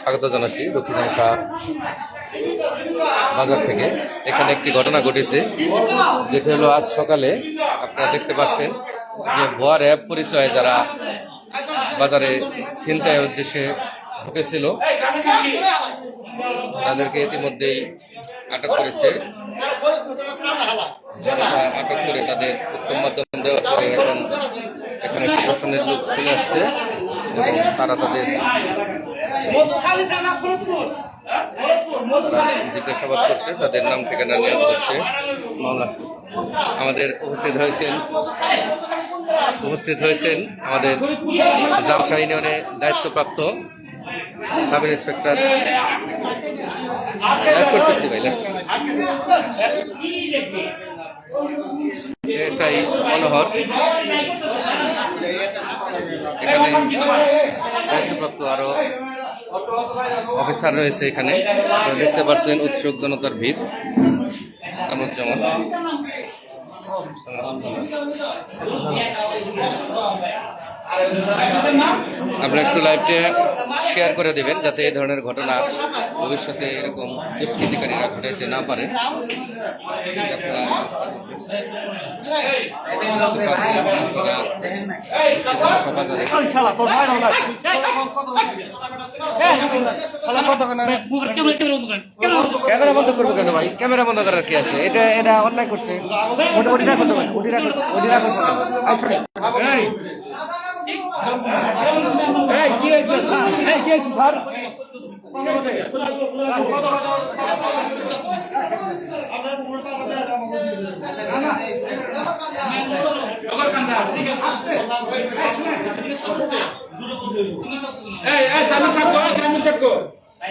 স্বাগত জানাচ্ছি দক্ষিণ শাহ বাজার থেকে। এখানে একটি ঘটনা ঘটেছে, যেটা হলো আজ সকালে আপনারা দেখতে পাচ্ছেন যে ভুয়া অ্যাপ পরিচয়ে যারা বাজারে ছিনতাইয়ের উদ্দেশ্যে ঢুকেছিল, তাদেরকে ইতিমধ্যেই আটক করেছে। যারা আটক করে তাদের উত্তম মাধ্যম দেওয়ার পরে এখন এখানে প্রশাসনের লোক চলে আসছে এবং তারা তাদের জিজ্ঞাসাবাদ করছে, তাদের নাম ঠিকানা নেওয়া হচ্ছে মামলা, আমাদের উপস্থিত হয়েছেন উপস্থিত হয়েছেন আমাদের জামশা ইউনিয়নে দায়িত্বপ্রাপ্ত সাব ইন্সপেক্টর করতেছি ভাই এসআই মনোহর। এখানে দায়িত্বপ্রাপ্ত অফিসার রয়েছে এখানে। দেখতে পাচ্ছেন উৎসুক জনতার ভিড়। আমরুজ্জামান। আপনারা একটু লাইভটা শেয়ার করে দেবেন, যাতে এই ধরনের ঘটনা ভবিষ্যতে এরকম দুষ্কৃতিকারীরা ঘটাইতে না পারে। ক্যামেরা বন্ধ করব কেন ভাই? ক্যামেরা বন্ধ করার কি আছে? এটা এটা অন্যায় করছে। এই কি হয়েছে স্যার? কি হয়েছে স্যার? এই এই চামচ চাপকো এই চামচ চাপকো এই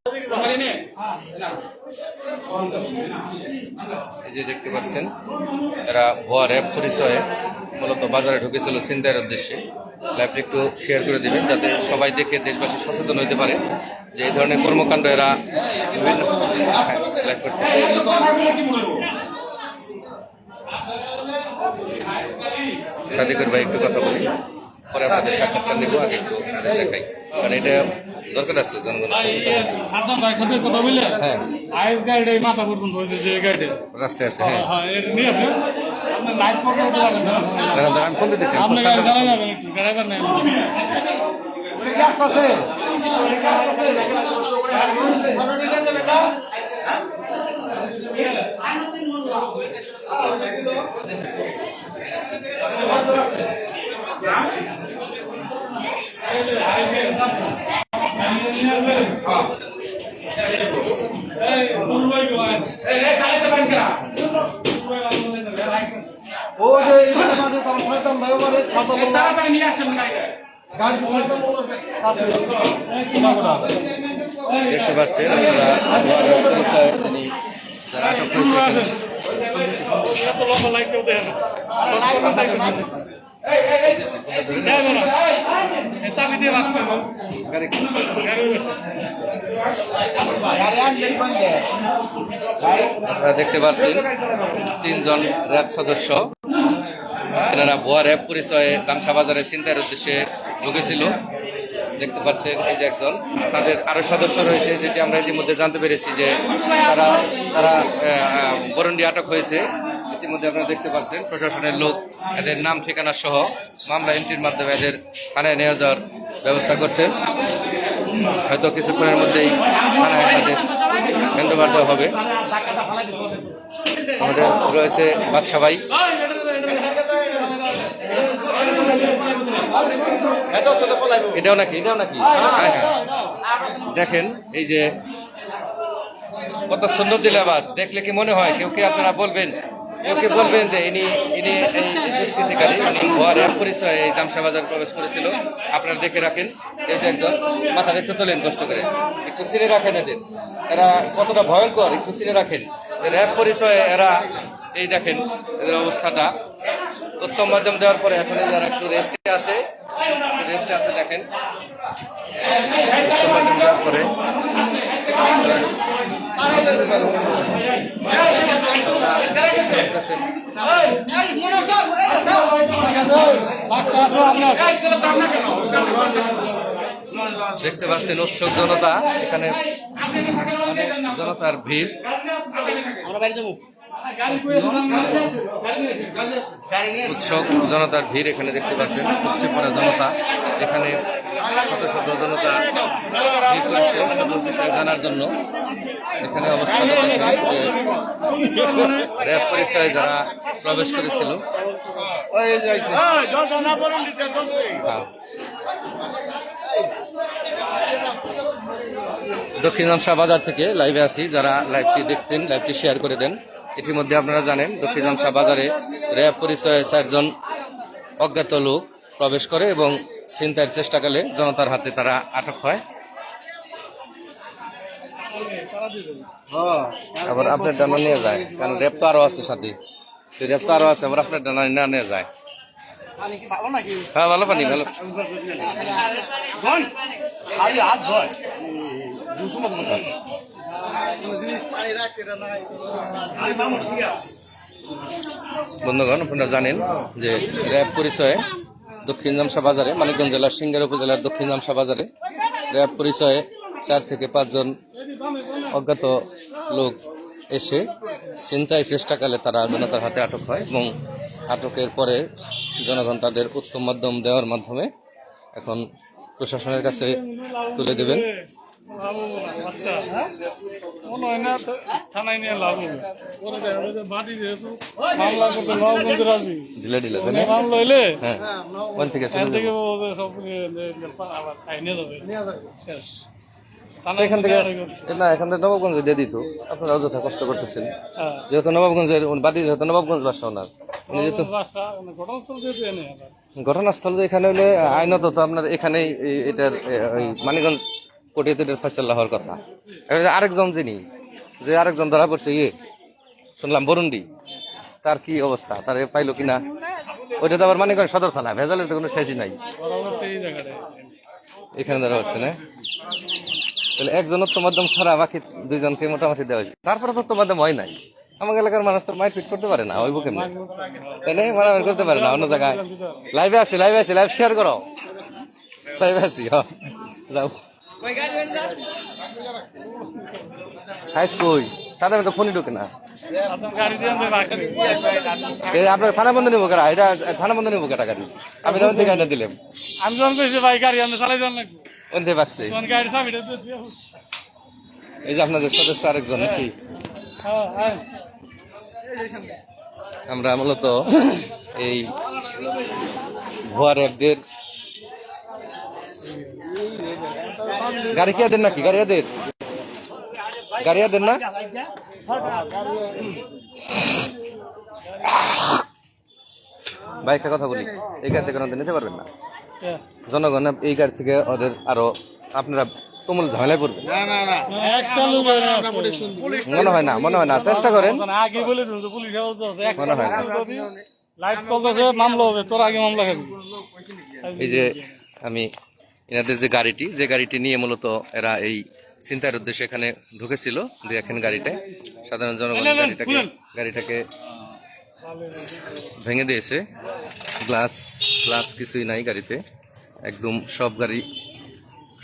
এই যে দেখতে পাচ্ছেন এরা ভুয়া র্যাব পরিচয়ে মূলত বাজারে ঢুকেছিল চিন্তার উদ্দেশ্যে। লাইভটা একটু শেয়ার করে দেবেন যাতে সবাই দেখে দেশবাসী সচেতন হতে পারে যে এই ধরনের কর্মকাণ্ড এরা বিভিন্ন হ্যাঁ, লাইভ ভাই একটু কথা বলি পরে আপনাদের সাক্ষাৎকার নেব আগে একটু দেখাই। কারণ এটা দরকার আছে জনগণের কথা বললে হ্যাঁ। আইস গাইড এই মাথা পর্যন্ত হয়েছে যে গাইডে রাস্তায় আছে হ্যাঁ। হ্যাঁ এটা নিয়ে আসেন। আমি ফোন দিতেছি ড্রাইভার নেই। ও যে এখানে মাঝে তোমার শয়তান ভাই মানে খাতা বললা তাড়াতাড়ি নিয়ে আসছেন কোনা দেখতে পাচ্ছেন আপনারা তিনি আটক হয়েছে আপনারা দেখতে পাচ্ছেন তিনজন র্যাব সদস্য। এনারা ভুয়া র্যাব পরিচয়ে চাংসা বাজারে চিন্তার উদ্দেশ্যে ঢুকেছিল। দেখতে পাচ্ছেন এই যে একজন। তাদের আরও সদস্য রয়েছে যেটি আমরা ইতিমধ্যে জানতে পেরেছি যে তারা তারা আহ, বরন্ডি আটক হয়েছে। ইতিমধ্যে আপনারা দেখতে পাচ্ছেন, প্রশাসনের লোক এদের নাম, ঠিকানা সহ মামলা এন্ট্রির মাধ্যমে এদের থানায় নিয়ে যাওয়ার ব্যবস্থা করছে। হয়তো কিছুক্ষণের মধ্যেই থানায় তাদের হ্যান্ডওভার দেওয়া হবে। আমাদের রয়েছে বাদশা ভাই। এটাও নাকি? এটাও নাকি? হ্যাঁ হ্যাঁ। দেখেন, এই যে কত সুন্দর দিলাবাস দেখলে কি মনে হয়? কেউ কি আপনারা বলবেন? ওকে বলবেন যে ইনি ইনি এই দুষ্কৃতিকারী উনি ভুয়া র্যাব পরিচয়ে এই প্রবেশ করেছিল। আপনারা দেখে রাখেন, এই যে একজন, মাথাটা একটু তোলেন কষ্ট করে। একটু সিরে রাখেন এদের। এরা কতটা ভয়ঙ্কর, একটু সিরে রাখেন। র্যাব পরিচয়ে এরা, এই দেখেন, এদের অবস্থাটা। উত্তম মাধ্যম দেওয়ার পরে এখন যারা একটু রেস্টে আছে। রেস্টে আছে, দেখেন। উত্তম মাধ্যম দেওয়ার পরে দেখতে পাচ্ছেন উৎসব জনতা এখানে জনতার ভিড়। উৎসব, জনতার ভিড় এখানে দেখতে পাচ্ছেন। উৎসব পড়া জনতা। এখানে শত শত জনতা জানার জন্য এখানে অবস্থান র্যাব পরিচয়ে যারা প্রবেশ করেছিল। দক্ষিণ বাজার থেকে লাইভে আসি যারা লাইভটি দেখতেন লাইভটি শেয়ার করে দেন। ইতিমধ্যে আপনারা জানেন দক্ষিণ আমসা বাজারে র্যাব পরিচয়ে চারজন অজ্ঞাত লোক প্রবেশ করে এবং ছিনতাইয়ের চেষ্টাকালে জনতার হাতে তারা আটক হয় আবার আপনার ডানা নিয়ে যায় কারণ র্যাব তো আরও আছে সাথে সেই র্যাব তো আরও আছে আবার আপনার ডানা না নিয়ে যায় হ্যাঁ ভালো পানি ভালো বন্ধুগণ, আপনারা জানেন যে র্যাব পরিচয়ে দক্ষিণ জামসা বাজারে, মানিকগঞ্জ জেলার সিঙ্গার উপজেলার দক্ষিণ জামসা বাজারে। র্যাব পরিচয়ে চার থেকে পাঁচজন অজ্ঞাত লোক এসে ছিনতাই চেষ্টাকালে তারা জনতার হাতে আটক হয় এবং আটকের পরে জনগণ তাদের উত্তম মাধ্যম দেওয়ার মাধ্যমে এখন প্রশাসনের কাছে তুলে দেবেন। আচ্ছা। মনে হয় না থানায় নিয়ে লাভ হবে। পরে দেখা যাবে যে মাটি যেহেতু মামলা করতে নববন্ধু রাজি। ঢিলে ঢিলে তাই উনি না? মামলা হইলে হ্যাঁ। ওখান থেকে এখান চলে থেকে যাব। ওদের সব নিয়ে নিয়ে- আবার খাই নিয়ে যাবে। শেষ। এখান থেকে না এখান থেকে নবাবগঞ্জে দিয়ে দিত। আপনারা অযথা কষ্ট করতেছেন। হ্যাঁ। যেহেতু নবাবগঞ্জের বাদী যেহেতু নবাবগঞ্জ বাসা ওনার। উনি যেহেতু ঘটনাস্থল যেহেতু ঘটনাস্থল যে এখানে হলে আইনত তো আপনার এখানেই এই- এটার এ, কোটিতে এটার হওয়ার কথা। আরেকজন যিনি, যে আরেকজন ধরা পড়ছে ইয়ে শুনলাম বরুন্ডি তার কি অবস্থা? তার পাইলো কিনা? ওইটা তো আবার মানিকগঞ্জ সদর থানা ভেজালের তো কোনো শেষই নাই। এখানে ধরা হচ্ছে না? তাহলে একজন তো মাধ্যম ছাড়া বাকি দুইজনকে মোটামুটি দেওয়া হয়েছে। তারপরে তো মাধ্যম হয় নাই। আমাকে এলাকার মানুষ তো মাইট ফিট করতে পারে না ওই বুকে তাই মারামারি করতে পারে না, অন্য জায়গায়। লাইভে আছি লাইভে আছি লাইভ শেয়ার করো। লাইভে হ্যাঁ যাও। High school. তাদের তো ফোনই ঢুকে না। আপনার গাড়ি দিয়ে আমরা রাখি এই আপনার থানা বন্ধ নিবো কারা? এটা থানা বন্ধ নিবো কাটা গাড়ি? আমি তখন থেকে আইনা দিলাম। আমি যখন কইছি ভাই গাড়ি আমরা চালাই যান লাগবে ওন থেকে বাকছে তখন গাড়ি চাবিটা দিয়ে দিয়ে এই যে আপনাদের সদস্য আরেকজন নাকি? হ্যাঁ হ্যাঁ। আমরা মূলত এই ভুয়া র্যাবদের গাড়ি কে দেন নাকি? গাড়ি এদের গাড়ি এদের না? ভাই একটা কথা বলি। এই গাড়ি থেকে ওনাদের নিতে পারবেন না। জনগণ এই গাড়ি থেকে ওদের আরও আপনারা তুমুল ঝামেলায় পড়বেন। একটা লোক পুলিশ মনে হয় না মনে হয় না। চেষ্টা করেন। মনে হয় না। লাইট করতেছে মামলা হবে তোর আগে মামলা খাবি। এই যে আমি এনাদের যে গাড়িটি যে গাড়িটি নিয়ে মূলত এরা এই চিন্তার উদ্দেশ্যে এখানে ঢুকেছিল দেখেন গাড়িটা সাধারণ জনগণ গাড়িটাকে গাড়িটাকে ভেঙে দিয়েছে। গ্লাস গ্লাস কিছুই নাই গাড়িতে। একদম সব গাড়ি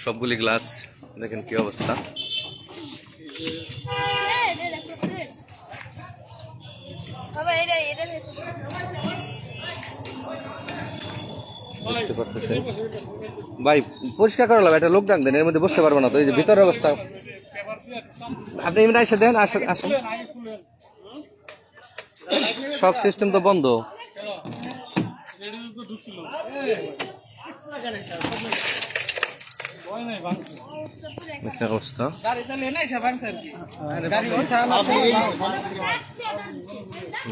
সবগুলি গ্লাস। দেখেন কি অবস্থা। দেখতে পারতেছে। ভাই পরিষ্কার করলাম একটা লোক ডাক দেন এর মধ্যে বসতে পারব না তো এই যে ভিতরের অবস্থা। আপনি এমনি এসে দেন আসেন আসেন। সব সিস্টেম তো বন্ধ। অবস্থা।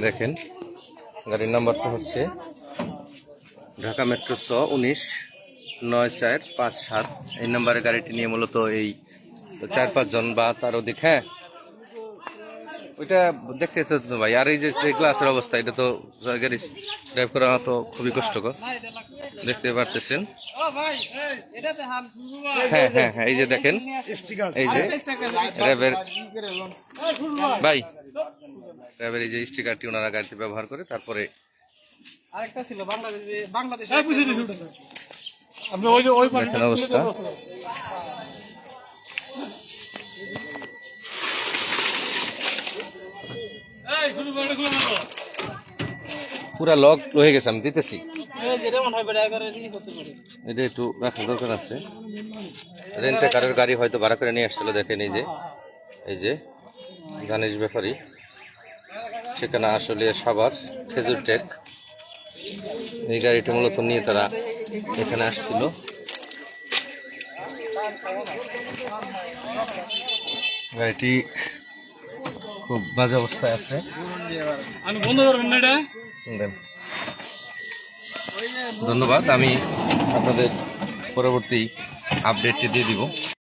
দেখেন গাড়ির নাম্বারটা হচ্ছে ঢাকা মেট্রো স উনিশ, নয় চার, পাঁচ সাত। এই নাম্বারে গাড়িটি নিয়ে মূলত এই চার পাঁচজন বা তার অধিক হ্যাঁ? ওইটা দেখতে তো ভাই, আর এই যে যে গ্লাসের অবস্থা, এটা তো গাড়ি ড্রাইভ করা তো খুবই কষ্টকর। দেখতে পারতেছেন? হ্যাঁ হ্যাঁ হ্যাঁ এই যে দেখেন। এই যে র্যাবের ভাই র্যাবের এই যে স্টিকারটি ওনারা গাড়িতে ব্যবহার করে, তারপরে আরেকটা ছিল বাংলাদেশে বাংলাদেশে আপনি ওই যে ওই দেখেন অবস্থা? পুরা লক হয়ে গেছে আমি দিতেছি। হয় এটা একটু রাখার দরকার আছে। রেন্টে কারের গাড়ি হয়তো ভাড়া করে নিয়ে আসছিল দেখেন এই যে। এই যে জানিস ব্যাপারী। ঠিকানা আসলে সাভার খেজুর টেক। এই গাড়িটি মূলত নিয়ে তারা এখানে আসছিল। গাড়িটি খুব বাজে অবস্থায় আছে। ধন্যবাদ আমি আপনাদের পরবর্তী আপডেটটি দিয়ে দিব।